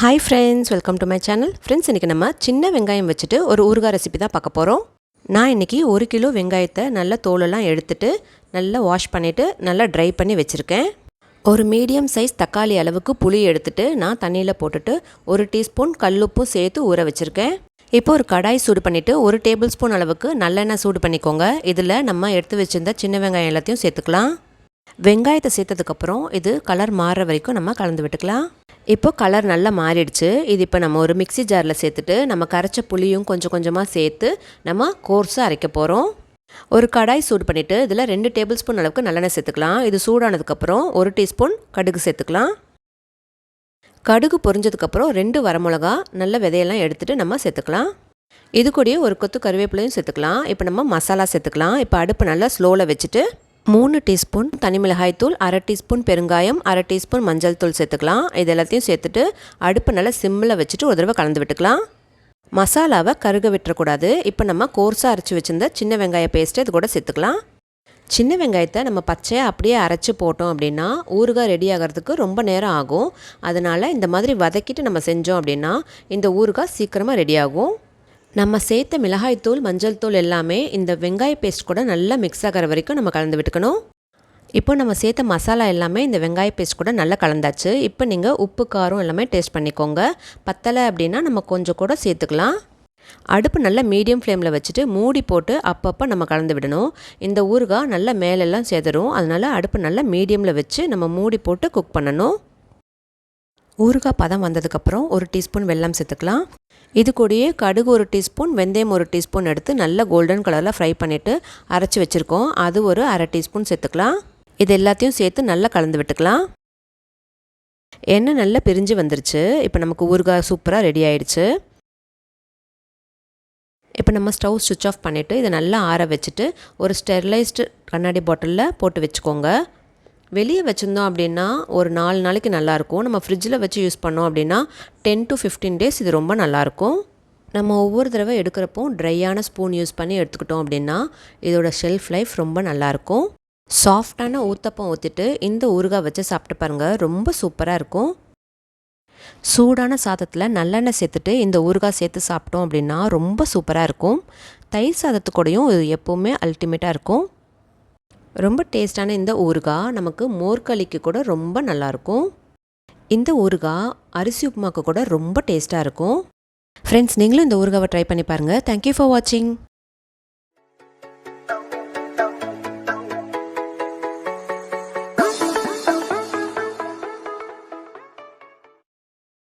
Hi friends welcome to my channel friends இன்றைக்கி நம்ம சின்ன வெங்காயம் வச்சுட்டு ஒரு ஊறுகாய் ரெசிபி தான் பார்க்க போகிறோம் நான் இன்றைக்கி ஒரு கிலோ வெங்காயத்தை நல்லா தோலெல்லாம் எடுத்துட்டு நல்லா வாஷ் பண்ணிவிட்டு நல்லா ட்ரை பண்ணி வச்சுருக்கேன். ஒரு மீடியம் சைஸ் தக்காளி அளவுக்கு புளி எடுத்துட்டு நான் தண்ணியில் போட்டுட்டு ஒரு டீஸ்பூன் கல்லுப்பும் சேர்த்து ஊற வச்சுருக்கேன். இப்போ ஒரு கடாய் சூடு பண்ணிவிட்டு ஒரு டேபிள் ஸ்பூன் அளவுக்கு நல்லெண்ணெய் சூடு பண்ணிக்கோங்க. இதில் நம்ம எடுத்து வச்சுருந்த சின்ன வெங்காயம் எல்லாத்தையும் சேர்த்துக்கலாம். வெங்காயத்தை சேர்த்ததுக்கப்புறம் இது கலர் மாறுற வரைக்கும் நம்ம கலந்து விட்டுக்கலாம். இப்போ கலர் நல்லா மாறிடுச்சு. இது இப்போ நம்ம ஒரு மிக்ஸி ஜாரில் சேர்த்துட்டு நம்ம கரைச்ச புளியும் கொஞ்சம் கொஞ்சமாக சேர்த்து நம்ம கோர்ஸாக அரைக்க போகிறோம் ஒரு கடாய் சூடு பண்ணிவிட்டு இதில் ரெண்டு டேபிள் ஸ்பூன் அளவுக்கு நல்லெண்ணெய் சேர்த்துக்கலாம். இது சூடானதுக்கப்புறம் ஒரு டீஸ்பூன் கடுகு சேர்த்துக்கலாம். கடுகு பொரிஞ்சதுக்கப்புறம் ரெண்டு வரமிளகா நல்ல விதையெல்லாம் எடுத்துகிட்டு நம்ம சேர்த்துக்கலாம். இது கூடயே ஒரு கொத்து கருவேப்பிலையும் சேர்த்துக்கலாம். இப்போ நம்ம மசாலா சேர்த்துக்கலாம். இப்போ அடுப்பு நல்லா ஸ்லோவில் வச்சுட்டு மூணு டீஸ்பூன் தனி மிளகாய் தூள் அரை டீஸ்பூன் பெருங்காயம் அரை டீஸ்பூன் மஞ்சள் தூள் சேர்த்துக்கலாம். இது எல்லாத்தையும் சேர்த்துட்டு அடுப்பு நல்லா சிம்மில் வச்சுட்டு ஒரு தடவை கலந்து விட்டுக்கலாம். மசாலாவை கருக விட்டுறக்கூடாது. இப்போ நம்ம கோர்ஸாக அரைச்சி வச்சுருந்த சின்ன வெங்காய பேஸ்ட்டு இது கூட சேர்த்துக்கலாம். சின்ன வெங்காயத்தை நம்ம பச்சையாக அப்படியே அரைச்சி போட்டோம் அப்படின்னா ஊறுகாய் ரெடி ஆகிறதுக்கு ரொம்ப நேரம் ஆகும். அதனால் இந்த மாதிரி வதக்கிட்டு நம்ம செஞ்சோம் அப்படின்னா இந்த ஊறுகாய் சீக்கிரமாக ரெடி ஆகும். நம்ம சேர்த்த மிளகாய்த்தூள் மஞ்சள் தூள் எல்லாமே இந்த வெங்காய பேஸ்ட் கூட நல்லா மிக்ஸ் ஆகிற வரைக்கும் நம்ம கலந்து விட்டுக்கணும். இப்போ நம்ம சேர்த்த மசாலா எல்லாமே இந்த வெங்காய பேஸ்ட் கூட நல்லா கலந்தாச்சு. இப்போ நீங்கள் உப்பு காரம் எல்லாமே டேஸ்ட் பண்ணிக்கோங்க. பத்தலை அப்படின்னா நம்ம கொஞ்சம் கூட சேர்த்துக்கலாம். அடுப்பு நல்லா மீடியம் ஃப்ளேமில் வச்சுட்டு மூடி போட்டு அப்பப்போ நம்ம கலந்து விடணும். இந்த ஊறுகாய் நல்லா மேலெல்லாம் சேதரும் அதனால் அடுப்பு நல்லா மீடியமில் வச்சு நம்ம மூடி போட்டு குக் பண்ணணும். ஊறுகாய் பதம் வந்ததுக்கப்புறம் ஒரு டீஸ்பூன் வெல்லம் சேர்த்துக்கலாம். இது கூடயே கடுகு ஒரு டீஸ்பூன் வெந்தயம் ஒரு டீஸ்பூன் எடுத்து நல்லா கோல்டன் கலரில் ஃப்ரை பண்ணிவிட்டு அரைச்சி வச்சுருக்கோம். அது ஒரு அரை டீஸ்பூன் சேர்த்துக்கலாம். இது எல்லாத்தையும் சேர்த்து நல்லா கலந்து விட்டுக்கலாம். எண்ணெய் நல்லா பிரிஞ்சு வந்துருச்சு. இப்போ நமக்கு ஊறுகாய் சூப்பராக ரெடி ஆயிடுச்சு. இப்போ நம்ம ஸ்டவ் சுவிட்ச் ஆஃப் பண்ணிவிட்டு இதை நல்லா ஆற வச்சுட்டு ஒரு ஸ்டெர்லைஸ்டு கண்ணாடி பாட்டிலில் போட்டு வச்சுக்கோங்க. வெளியே வச்சுருந்தோம் அப்படின்னா ஒரு நாலு நாளைக்கு நல்லாயிருக்கும். நம்ம ஃப்ரிட்ஜில் வச்சு யூஸ் பண்ணோம் அப்படின்னா டென் டு ஃபிஃப்டீன் டேஸ் இது ரொம்ப நல்லாயிருக்கும். நம்ம ஒவ்வொரு தடவை எடுக்கிறப்போ ட்ரையான ஸ்பூன் யூஸ் பண்ணி எடுத்துக்கிட்டோம் அப்படின்னா இதோட ஷெல்ஃப் லைஃப் ரொம்ப நல்லாயிருக்கும். சாஃப்டான ஊத்தப்பம் ஊற்றிட்டு இந்த ஊறுகாய் வச்சு சாப்பிட்டு பாருங்கள் ரொம்ப சூப்பராக இருக்கும். சூடான சாதத்தில் நல்லெண்ணெய் சேர்த்துட்டு இந்த ஊறுகாய் சேர்த்து சாப்பிட்டோம் அப்படின்னா ரொம்ப சூப்பராக இருக்கும். தயிர் சாதத்துக்கூடையும் இது எப்போவுமே அல்டிமேட்டாக இருக்கும். ரொம்ப டேஸ்டான இந்த ஊறுகாய் நமக்கு மோர்களிக்கு கூட ரொம்ப நல்லாயிருக்கும். இந்த ஊறுகாய் அரிசி உப்புமாக்கு கூட ரொம்ப டேஸ்ட்டாக இருக்கும். ஃப்ரெண்ட்ஸ் நீங்களும் இந்த ஊறுகாவை ட்ரை பண்ணி பாருங்கள் தேங்க்யூ ஃபார் வாட்சிங்